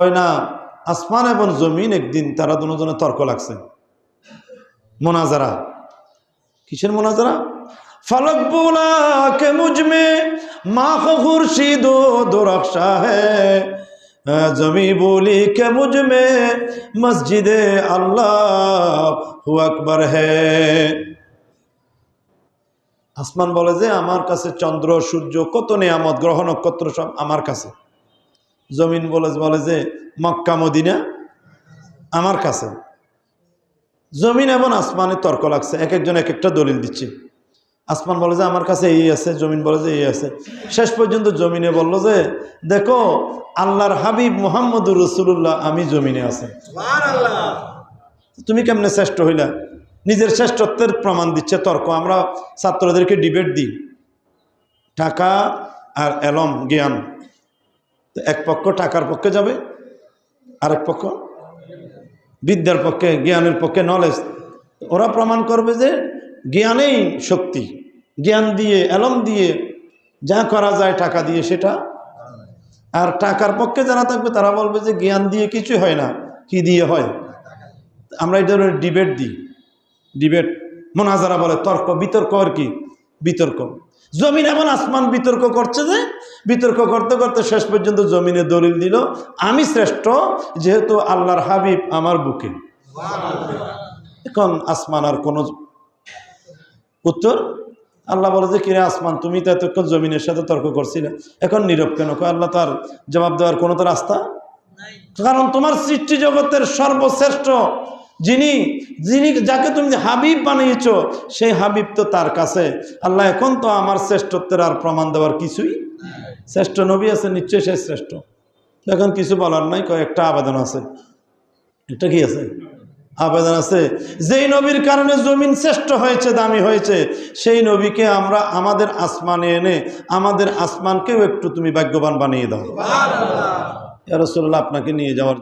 হয় না, আসমান এবং জমিন একদিন তারা দুজনে তর্ক লাগছে। মোনাজারা। কিসের মোনাজারা? মুজমে মা খুরশিদ জমি বলি কে মুজমে মসজিদে আল্লাহ হু আকবর হে। আসমান বলে যে, আমার কাছে চন্দ্র, সূর্য, কত নিয়ামত, গ্রহ, নক্ষত্র সব আমার কাছে। জমিন বলে বলে যে মক্কা মদিনা আমার কাছে। জমিন এবং আসমানে তর্ক লাগছে এক একজন এক একটা দলিল দিচ্ছে। আসমান বলে যে আমার কাছে এই আছে জমিন বলে যে এই আছে। শেষ পর্যন্ত জমিনে বলল যে দেখো আল্লাহর হাবিব মোহাম্মদুর রসুল্লাহ আমি জমিনে আছে। তুমি কেমনে শ্রেষ্ঠ হইলা? নিজের শ্রেষ্ঠত্বের প্রমাণ দিচ্ছে তর্ক। আমরা ছাত্রদেরকে ডিবেট দিই। টাকা আর এলম জ্ঞান। তো এক পক্ষ টাকার পক্ষে যাবে, আরেক পক্ষ বিদ্যার পক্ষে, জ্ঞানের পক্ষে নলেজ ওরা প্রমাণ করবে যে জ্ঞানেই শক্তি। জ্ঞান দিয়ে এলম দিয়ে যা করা যায় টাকা দিয়ে সেটা। আর টাকার পক্ষে যারা থাকবে, তারা বলবে যে জ্ঞান দিয়ে কিছু হয় না, কি দিয়ে হয়? আমরা ধরনের ডিবেট দিই। ডিবেট মোনাজারা বলে তর্ক, বিতর্ক আর কি। বিতর্ক। জমিন এমন আসমান বিতর্ক করছে যে বিতর্ক করতে করতে শেষ পর্যন্ত জমিনে দলিল দিল আমি শ্রেষ্ঠ যেহেতু আল্লাহর হাবিব আমার বুকে। এখন আসমান আর কোনো উত্তর? আল্লাহ বলে যে কিরে আসমান তুমি তো এতক্ষণ জমিনের সাথে তর্ক করছিলে। এখন নীরব কেন? আল্লাহ তার জবাব দেওয়ার কোনো তো রাস্তা? কারণ তোমার সৃষ্টি জগতের সর্বশ্রেষ্ঠ যিনি যিনি যাকে তুমি হাবিব বানিয়েছ সেই হাবিব তো তার কাছে। আল্লাহ এখন তো আমার শ্রেষ্ঠত্বের আর প্রমাণ দেওয়ার কিছুই শ্রেষ্ঠ নবী আছে নিশ্চয়ই সে শ্রেষ্ঠ। এখন কিছু বলার নাই কয়েকটা আবেদন আছে। এটা কি আছে? আবেদন আছে যেই নবীর কারণে জমিন শ্রেষ্ঠ হয়েছে দামি হয়েছে সেই নবীকে আমরা আমাদের আসমানে এনে আমাদের আসমানকেও একটু তুমি ভাগ্যবান বানিয়ে দাও। রসুল্লাহ আপনাকে নিয়ে যাওয়ার